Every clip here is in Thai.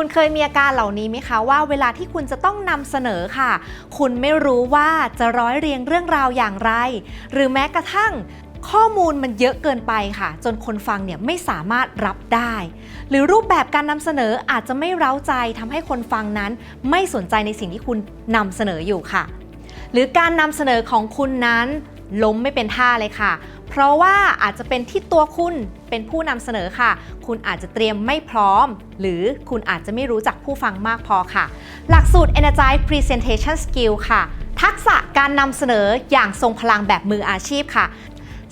คุณเคยมีอาการเหล่านี้ไหมคะว่าเวลาที่คุณจะต้องนำเสนอค่ะ คุณไม่รู้ว่าจะร้อยเรียงเรื่องราวอย่างไร หรือแม้กระทั่งข้อมูลมันเยอะเกินไปค่ะ จนคนฟังเนี่ยไม่สามารถรับได้ หรือรูปแบบการนำเสนออาจจะไม่เร้าใจทำให้คนฟังนั้น ไม่สนใจในสิ่งที่คุณนำเสนออยู่ค่ะ หรือการนำเสนอของคุณนั้นล้มไม่เป็นท่าเลยค่ะ ราะว่าอาจจะเป็นที่ตัวคุณเป็นผู้นำเสนอค่ะ คุณอาจจะเตรียมไม่พร้อม หรือคุณอาจจะไม่รู้จักผู้ฟังมากพอค่ะ หลักสูตร Energize Presentation Skill ค่ะ ทักษะการนำเสนออย่างทรงพลังแบบมืออาชีพค่ะ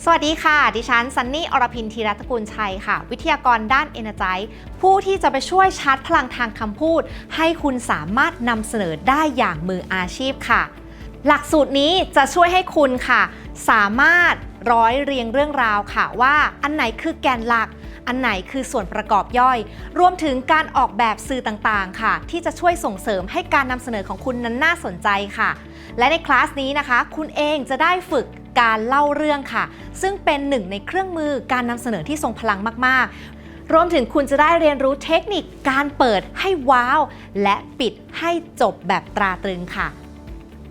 สวัสดีค่ะ ดิฉันซันนี่ อรพินธีรัตกุลชัยค่ะ วิทยากรด้าน Energize ผู้ที่จะไปช่วยชาร์จพลังทางคำพูด ให้คุณสามารถนำเสนอได้อย่างมืออาชีพค่ะ หลักสูตรนี้จะช่วยให้คุณค่ะ สามารถร้อยเรียงเรื่องราวค่ะ ว่าอันไหนคือแกนหลัก อันไหนคือส่วนประกอบย่อย รวมถึงการออกแบบสื่อต่างๆ ค่ะ ที่จะช่วยส่งเสริมให้การนำเสนอของคุณนั้นน่าสนใจค่ะ และในคลาสนี้นะคะ คุณเองจะได้ฝึกการเล่าเรื่องค่ะ ซึ่งเป็นหนึ่งในเครื่องมือการนำเสนอที่ทรงพลังมากๆ รวมถึงคุณจะได้เรียนรู้เทคนิคการเปิดให้ว้าว และปิดให้จบแบบตราตรึงค่ะ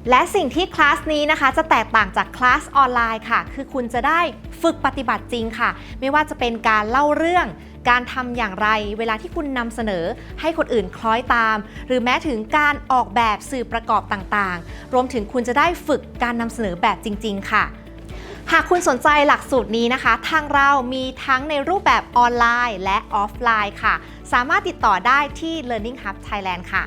และสิ่งที่คลาสนี้นะคะจะแตกต่างจากคลาสออนไลน์ค่ะ คือคุณจะได้ฝึกปฏิบัติจริงค่ะ ไม่ว่าจะเป็นการเล่าเรื่องการทำอย่างไรเวลาที่คุณนำเสนอให้คนอื่นคล้อยตาม หรือแม้ถึงการออกแบบสื่อประกอบต่างๆ รวมถึงคุณจะได้ฝึกการนำเสนอแบบจริง ๆ ค่ะ หากคุณสนใจหลักสูตรนี้นะคะ ทางเรามีทั้งในรูปแบบออนไลน์และออฟไลน์ค่ะ สามารถติดต่อได้ที่ Learning Hub Thailand ค่ะ